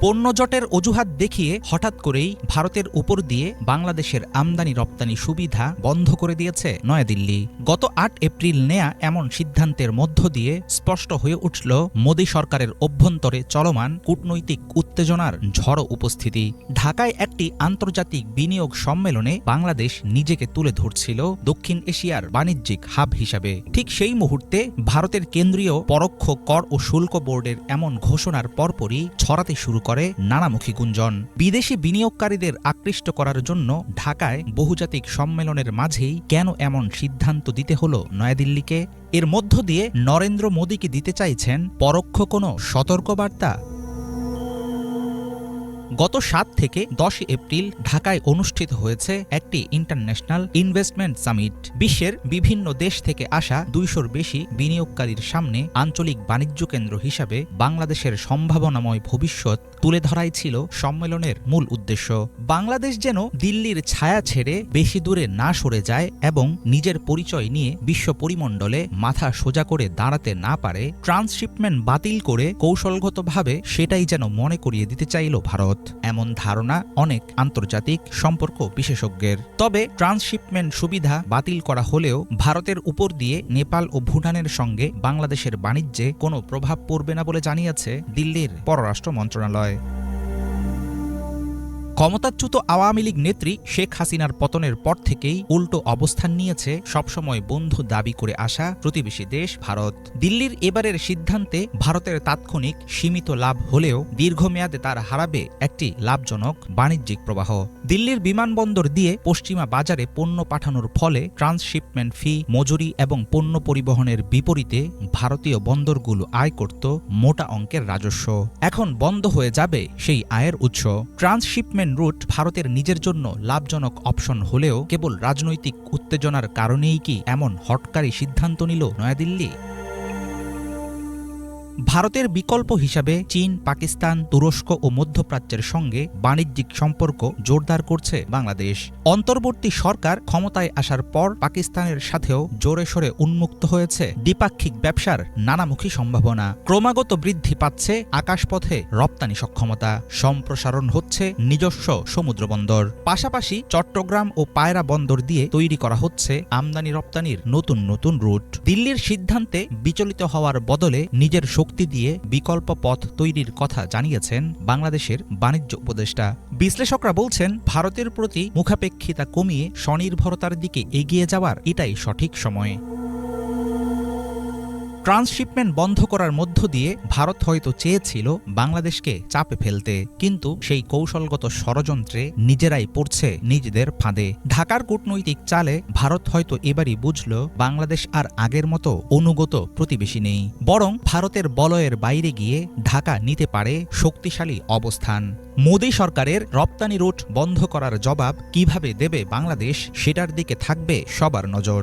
পণ্যজটের অজুহাত দেখিয়ে হঠাৎ করেই ভারতের উপর দিয়ে বাংলাদেশের আমদানি রপ্তানি সুবিধা বন্ধ করে দিয়েছে নয়াদিল্লি। গত আট এপ্রিল নেয়া এমন সিদ্ধান্তের মধ্য দিয়ে স্পষ্ট হয়ে উঠল মোদী সরকারের অভ্যন্তরে চলমান কূটনৈতিক উত্তেজনার ঝড় উপস্থিতি। ঢাকায় একটি আন্তর্জাতিক বিনিয়োগ সম্মেলনে বাংলাদেশ নিজেকে তুলে ধরছিল দক্ষিণ এশিয়ার বাণিজ্যিক হাব হিসাবে। ঠিক সেই মুহূর্তে ভারতের কেন্দ্রীয় পরোক্ষ কর ও শুল্ক বোর্ডের এমন ঘোষণার পরপরই ছড়াতে শুরু করে। নানামুখী গুঞ্জন। বিদেশি বিনিয়োগকারীদের আকৃষ্ট করার জন্য ঢাকায় বহুজাতিক সম্মেলনের মাঝেই কেন এমন সিদ্ধান্ত দিতে হল নয়াদিল্লিকে? এর মধ্য দিয়ে নরেন্দ্র মোদীকে দিতে চাইছেন পরোক্ষ কোনো সতর্কবার্তা গত সাত থেকে দশ এপ্রিল ঢাকায় অনুষ্ঠিত হয়েছে একটি ইন্টারন্যাশনাল ইনভেস্টমেন্ট সামিট। বিশ্বের বিভিন্ন দেশ থেকে আসা দুইশোর বেশি বিনিয়োগকারীর সামনে আঞ্চলিক বাণিজ্য কেন্দ্র হিসাবে বাংলাদেশের সম্ভাবনাময় ভবিষ্যৎ তুলে ধরাই ছিল সম্মেলনের মূল উদ্দেশ্য। বাংলাদেশ যেন দিল্লির ছায়া ছেড়ে বেশি দূরে না সরে যায় এবং নিজের পরিচয় নিয়ে বিশ্ব পরিমণ্ডলে মাথা সোজা করে দাঁড়াতে না পারে, ট্রান্সশিপমেন্ট বাতিল করে কৌশলগতভাবে সেটাই যেন মনে করিয়ে দিতে চাইল ভারত। এমন ধারণা অনেক আন্তর্জাতিক সম্পর্ক বিশেষজ্ঞের। তবে ট্রান্সশিপমেন্ট সুবিধা বাতিল করা হলেও ভারতের উপর দিয়ে নেপাল ও ভুটানের সঙ্গে বাংলাদেশের বাণিজ্যে কোনো প্রভাব পড়বে না বলে জানিয়েছে দিল্লির পররাষ্ট্র মন্ত্রণালয়। ক্ষমতাচ্যুত আওয়ামী লীগ নেত্রী শেখ হাসিনার পতনের পর থেকেই উল্টো অবস্থান নিয়েছে সবসময় বন্ধু দাবি করে আসা প্রতিবেশী দেশ ভারত। দিল্লির এবারের সিদ্ধান্তে ভারতের তাৎক্ষণিক সীমিত লাভ হলেও দীর্ঘমেয়াদে তার হারাবে একটি লাভজনক বাণিজ্যিক প্রবাহ। দিল্লির বিমানবন্দর দিয়ে পশ্চিমা বাজারে পণ্য পাঠানোর ফলে ট্রান্সশিপমেন্ট ফি, মজুরি এবং পণ্য পরিবহনের বিপরীতে ভারতীয় বন্দরগুলো আয় করত মোটা অঙ্কের রাজস্ব। এখন বন্ধ হয়ে যাবে সেই আয়ের উৎস। ট্রান্সশিপমেন্ট রুট ভারতের নিজের জন্য লাভজনক অপশন হলেও কেবল রাজনৈতিক উত্তেজনার কারণেই কি এমন হটকারী সিদ্ধান্ত নিল নয়াদিল্লি? ভারতের বিকল্প হিসাবে চীন, পাকিস্তান, তুরস্ক ও মধ্যপ্রাচ্যের সঙ্গে বাণিজ্যিক সম্পর্ক জোরদার করছে বাংলাদেশ। অন্তর্বর্তী সরকার ক্ষমতায় আসার পর পাকিস্তানের সাথেও জোরে সোরে উন্মুক্ত হয়েছে দ্বিপাক্ষিক ব্যবসার নানামুখী সম্ভাবনা। ক্রমাগত বৃদ্ধি পাচ্ছে আকাশপথে রপ্তানি সক্ষমতা। সম্প্রসারণ হচ্ছে নিজস্ব সমুদ্র বন্দর। পাশাপাশি চট্টগ্রাম ও পায়রা বন্দর দিয়ে তৈরি করা হচ্ছে আমদানি রপ্তানির নতুন নতুন রুট। দিল্লির সিদ্ধান্তে বিচলিত হওয়ার বদলে নিজের শক্তি দিয়ে বিকল্প পথ তৈরির কথা জানিয়েছেন বাংলাদেশের বাণিজ্য উপদেষ্টা। বিশ্লেষকরা বলছেন, ভারতের প্রতি মুখাপেক্ষিতা কমিয়ে স্বনির্ভরতার দিকে এগিয়ে যাওয়ার এটাই সঠিক সময়। ট্রান্সশিপমেন্ট বন্ধ করার মধ্য দিয়ে ভারত হয়তো চেয়েছিল বাংলাদেশকে চাপে ফেলতে, কিন্তু সেই কৌশলগত ষড়যন্ত্রে নিজেরাই পড়ছে নিজেদের ফাঁদে। ঢাকার কূটনৈতিক চালে ভারত হয়তো এবারই বুঝল বাংলাদেশ আর আগের মতো অনুগত প্রতিবেশী নেই, বরং ভারতের বলয়ের বাইরে গিয়ে ঢাকা নিতে পারে শক্তিশালী অবস্থান। মোদী সরকারের রপ্তানি রুট বন্ধ করার জবাব কীভাবে দেবে বাংলাদেশ, সেটার দিকে থাকবে সবার নজর।